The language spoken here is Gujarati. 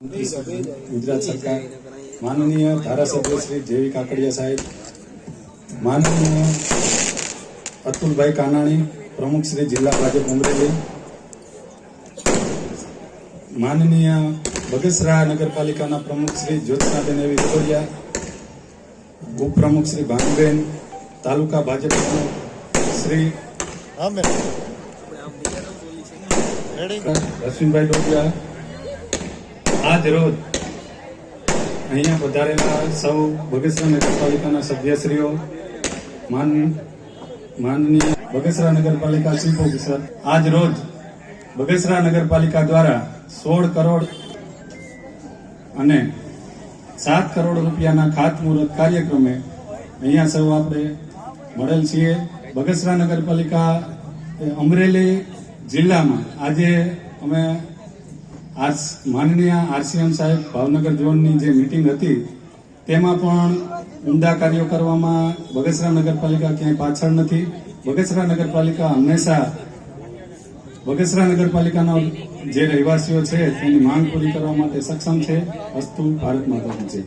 ગુજરાત સરકાર માનનીય ધારાસભ્ય શ્રી જેવી કાકડિયા સાહેબ માનનીય અતુલભાઈ કાનાણી પ્રમુખ શ્રી જિલ્લા ભાજપ અમરેલી માનનીય બગસરા નગરપાલિકાના પ્રમુખ શ્રી જ્યોત્સનાબેન એવી વિકોરિયા ઉપપ્રમુખ શ્રી ભાનુબેન તાલુકા ભાજપ પ્રમુખ શ્રી રશ્મિભાઈ ડોડિયા આજ અહીંયા વધારેલા સૌ બગસરા નગરપાલિકાના સભ્યશ્રીઓ, માન, માનનીય બગસરા નગરપાલિકા ચીફ ઓફિસર, આજ રોજ બગસરા નગરપાલિકા દ્વારા સોળ કરોડ અને સાત કરોડ રૂપિયાના ખાતમુહૂર્ત કાર્યક્રમે અહીંયા સૌ આપણે મળેલ છીએ. બગસરા નગરપાલિકા અમરેલી જિલ્લામાં આજે અમે આજ માનનીય આરસીએમ સાહેબ, ભાવનગર ઝોનની જે મિટિંગ હતી, તેમાં પણ ઉમદા કાર્યો કરવામાં બગસરા નગરપાલિકા ક્યાંય પાછળ નથી. બગસરા નગરપાલિકા હંમેશા બગસરા નગરપાલિકાના જે રહેવાસીઓ છે, તેની માંગ પૂરી કરવા માટે સક્ષમ છે. અસ્તુ, ભારત માતાની જય.